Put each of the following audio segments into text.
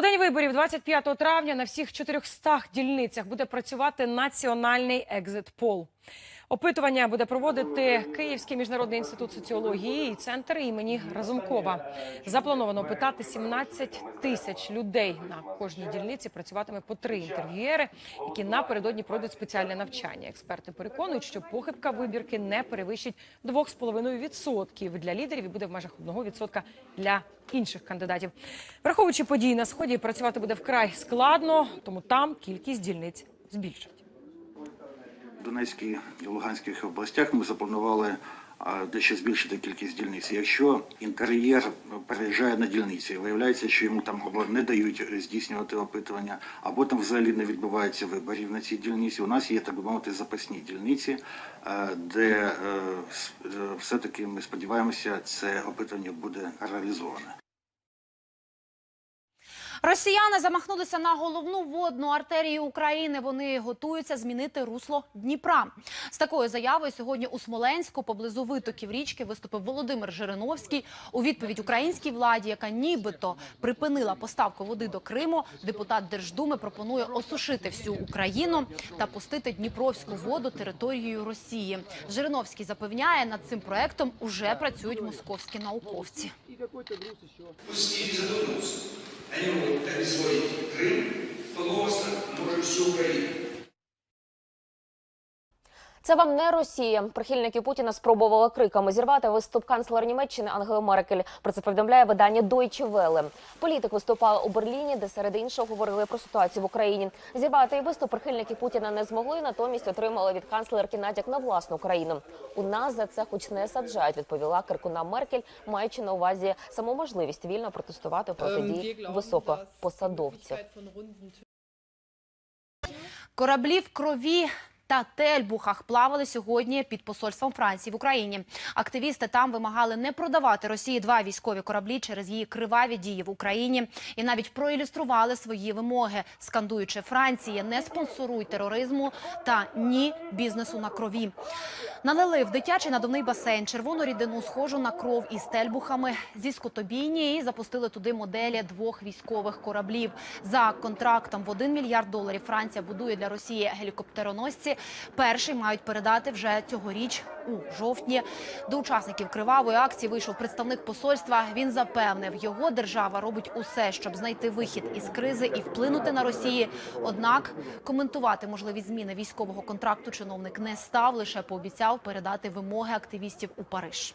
У день виборів 25 травня на всіх 400 дільницях буде працювати національний екзит-пол. Опитування буде проводити Київський міжнародний інститут соціології і центр імені Разумкова. Заплановано опитати 17 тисяч людей. На кожній дільниці працюватиме по три інтерв'юєри, які напередодні пройдуть спеціальне навчання. Експерти переконують, що похибка вибірки не перевищить 2,5% для лідерів і буде в межах 1% для інших кандидатів. Враховуючи події на сході, працювати буде вкрай складно, тому там кількість дільниць збільшать. Донецькій і Луганських областях ми запланували дещо збільшити кількість дільниць. Якщо інтер'єр переїжджає на дільниці, виявляється, що йому там або не дають здійснювати опитування, або там взагалі не відбувається виборів на цій дільниці. У нас є так би мовити запасні дільниці, е, де е, е, все-таки ми сподіваємося, це опитування буде реалізоване. Росіяни замахнулися на головну водну артерію України. Вони готуються змінити русло Дніпра. З такою заявою сьогодні у Смоленську, поблизу витоків річки, виступив Володимир Жириновський. У відповідь українській владі, яка нібито припинила поставку води до Криму, депутат Держдуми пропонує осушити всю Україну та пустити Дніпровську воду територією Росії. Жириновський запевняє, над цим проектом уже працюють московські науковці. Пусть ньому могут присвоить Крым, полуостров, может всю Украину. Це вам не Росія. Прихильники Путіна спробували криками зірвати виступ канцлера Німеччини Ангели Меркель. Про це повідомляє видання Deutsche Welle. Політик виступала у Берліні, де серед іншого говорили про ситуацію в Україні. Зірвати і виступ прихильники Путіна не змогли, натомість отримали від канцлерки натяк на власну країну. У нас за це хоч не саджають, відповіла Киркуна Меркель, маючи на увазі саму можливість вільно протестувати проти дій високопосадовців. Кораблі в крові. Та тельбухах плавали сьогодні під посольством Франції в Україні. Активісти там вимагали не продавати Росії два військові кораблі через її криваві дії в Україні і навіть проілюстрували свої вимоги, скандуючи Франції не спонсоруй тероризму та ні бізнесу на крові. Налили в дитячий надувний басейн червону рідину, схожу на кров із тельбухами зі скотобійні і запустили туди моделі двох військових кораблів. За контрактом в 1 мільярд доларів Франція будує для Росії гелікоптероносці. Перший мають передати вже цьогоріч у жовтні. До учасників кривавої акції вийшов представник посольства. Він запевнив, його держава робить усе, щоб знайти вихід із кризи і вплинути на Росії. Однак коментувати можливі зміни військового контракту чиновник не став, лише пообіцяв передати вимоги активістів у Париж.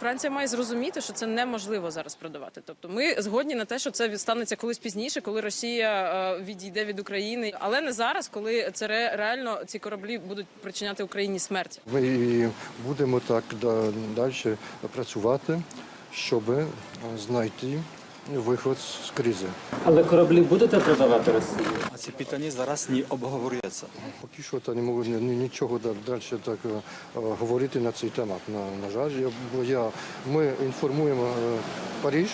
Франція має зрозуміти, що це неможливо зараз продавати. Тобто, ми згодні на те, що це відстанеться колись пізніше, коли Росія е, відійде від України, але не зараз, коли це ре- реально ці кораблі будуть причиняти Україні смерть. Ми будемо так далі працювати, щоб знайти виход з кризи. Але кораблі будете продавати Росії? А ці питання зараз не обговорюються. Поки що та не можу ні- ні- нічого да- далі так е, говорити на цей темат. На, на жаль, я, я, ми інформуємо е, Париж.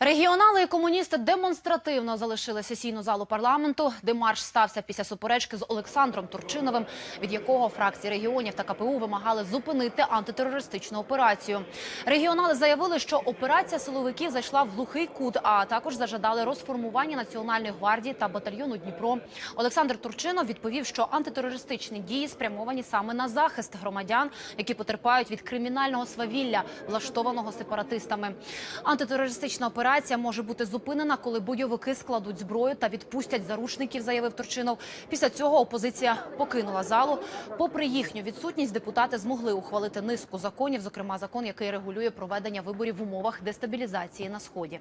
Регіонали і комуністи демонстративно залишили сесійну залу парламенту. Демарш стався після суперечки з Олександром Турчиновим, від якого фракції регіонів та КПУ вимагали зупинити антитерористичну операцію. Регіонали заявили, що операція силовиків зайшла в глухий кут, а також зажадали розформування національної гвардії та батальйону Дніпро. Олександр Турчинов відповів, що антитерористичні дії спрямовані саме на захист громадян, які потерпають від кримінального свавілля, влаштованого сепаратистами. Антитерористична операція може бути зупинена, коли бойовики складуть зброю та відпустять заручників, заявив Турчинов. Після цього опозиція покинула залу. Попри їхню відсутність, депутати змогли ухвалити низку законів, зокрема закон, який регулює проведення виборів в умовах дестабілізації на сході.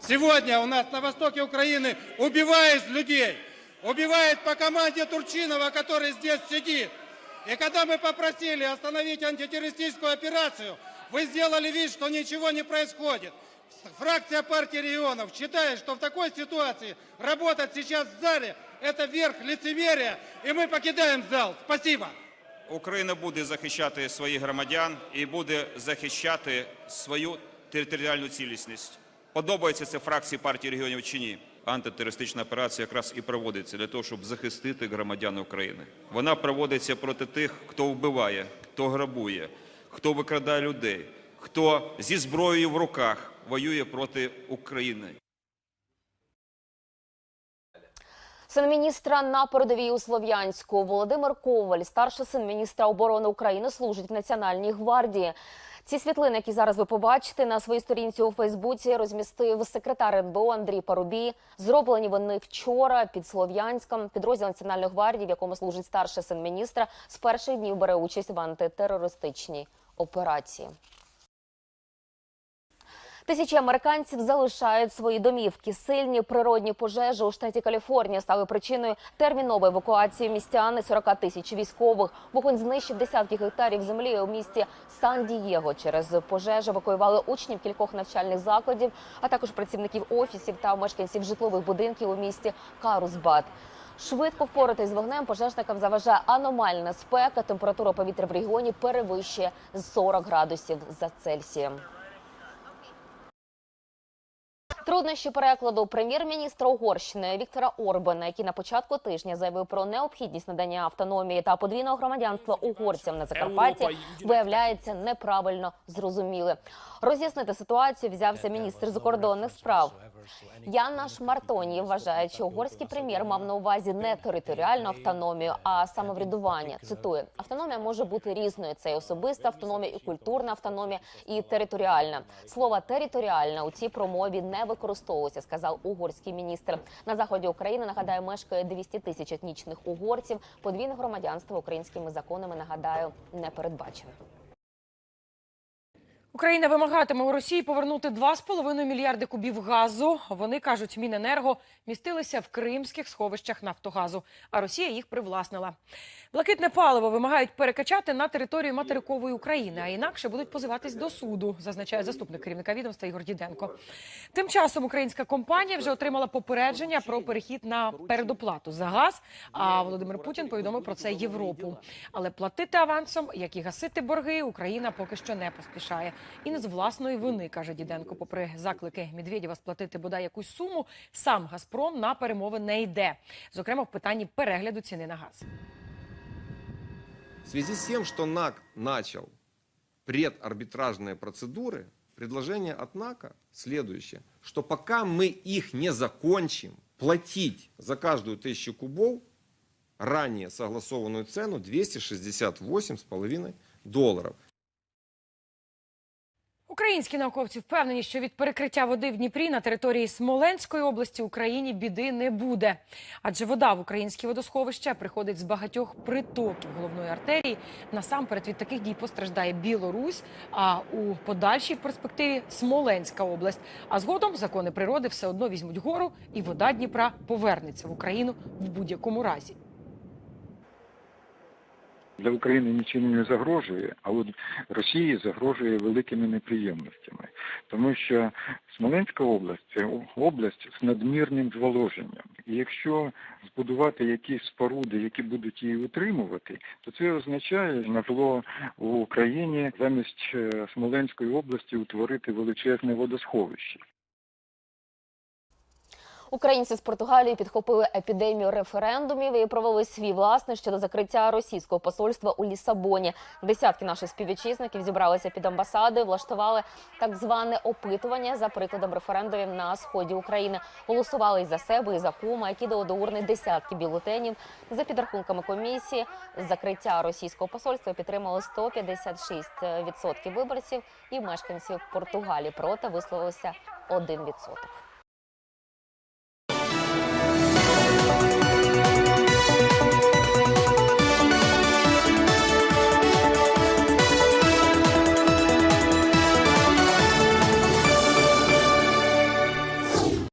Сегодня у нас на востоке Украины убивают людей. Убивают по команде Турчинова, который здесь сидит. И когда мы попросили остановить антитеррористическую операцию, вы сделали вид, что ничего не происходит. Фракция партии регионов считает, что в такой ситуации работать сейчас в зале – это верх лицемерия, и мы покидаем зал. Спасибо. Україна буде захищати своїх громадян і буде захищати свою територіальну цілісність. Подобається це фракції партії регіонів чи ні? Антитерористична операція якраз і проводиться для того, щоб захистити громадян України. Вона проводиться проти тих, хто вбиває, хто грабує, хто викрадає людей, хто зі зброєю в руках воює проти України. Син міністра на передовій у Слов'янську Володимир Коваль, старший син міністра оборони України, служить в Національній гвардії. Ці світлини, які зараз ви побачите на своїй сторінці у Фейсбуці, розмістив секретар НБО Андрій Парубій. Зроблені вони вчора під Слов'янськом. Підрозділ Національної гвардії, в якому служить старший син міністра, з перших днів бере участь в антитерористичній операції. Тисячі американців залишають свої домівки. Сильні природні пожежі у штаті Каліфорнія стали причиною термінової евакуації містян і 40 тисяч військових. Вогонь знищив десятки гектарів землі у місті Сан-Дієго. Через пожежу евакуювали учнів кількох навчальних закладів, а також працівників офісів та мешканців житлових будинків у місті Карусбад. Швидко впоратись з вогнем пожежникам заважає аномальна спека. Температура повітря в регіоні перевищує 40 градусів за Цельсієм. Труднощі перекладу прем'єр-міністра Угорщини Віктора Орбана, який на початку тижня заявив про необхідність надання автономії та подвійного громадянства угорцям на Закарпатті, виявляється неправильно зрозуміли. Роз'яснити ситуацію взявся міністр закордонних справ. Яна Шмартоній вважає, що угорський прем'єр мав на увазі не територіальну автономію, а самоврядування. Цитую: автономія може бути різною. Це і особиста автономія, і культурна автономія, і територіальна. Слово територіальна у цій промові не використовується, сказав угорський міністр. На заході України нагадаю, мешкає 200 тисяч етнічних угорців. Подвійне громадянство українськими законами нагадаю не передбачено. Україна вимагатиме у Росії повернути 2,5 мільярди кубів газу. Вони кажуть, Міненерго містилися в кримських сховищах Нафтогазу, а Росія їх привласнила. Блакитне паливо вимагають перекачати на територію материкової України, а інакше будуть позиватись до суду, зазначає заступник керівника відомства Ігор Діденко. Тим часом українська компанія вже отримала попередження про перехід на передоплату за газ. А Володимир Путін повідомив про це Європу. Але платити авансом, як і гасити борги, Україна поки що не поспішає І не з власної вини, каже Діденко. Попри заклики Медведєва сплатити бодай якусь суму, сам Газпром на перемови не йде. Зокрема, в питанні перегляду ціни на газ. В связи с тем, что НАК начал предарбитражные процедуры, предложение от НАКа следующее, что пока мы их не закончим, платить за каждую тысячу кубов ранее согласованную цену 268,5 долларов. Українські науковці впевнені, що від перекриття води в Дніпрі на території Смоленської області Україні біди не буде. Адже вода в українські водосховища приходить з багатьох притоків головної артерії. Насамперед від таких дій постраждає Білорусь, а у подальшій перспективі Смоленська область. А згодом закони природи все одно візьмуть гору, і вода Дніпра повернеться в Україну в будь-якому разі. Для України нічим не загрожує, а от Росії загрожує великими неприємностями, тому що Смоленська область це область з надмірним зволоженням. І якщо збудувати якісь споруди, які будуть її утримувати, то це означає на зло в Україні замість е, Смоленської області утворити величезне водосховище. Українці з Португалії підхопили епідемію референдумів і провели свій власний щодо закриття російського посольства у Лісабоні. Десятки наших співвітчизників зібралися під амбасадою, влаштували так зване опитування за прикладом референдумів на сході України. Голосували і за себе, і за кума, які до урни десятки бюлетенів. За підрахунками комісії, закриття російського посольства підтримали 156% виборців і мешканців Португалії. Проти висловилося 1%.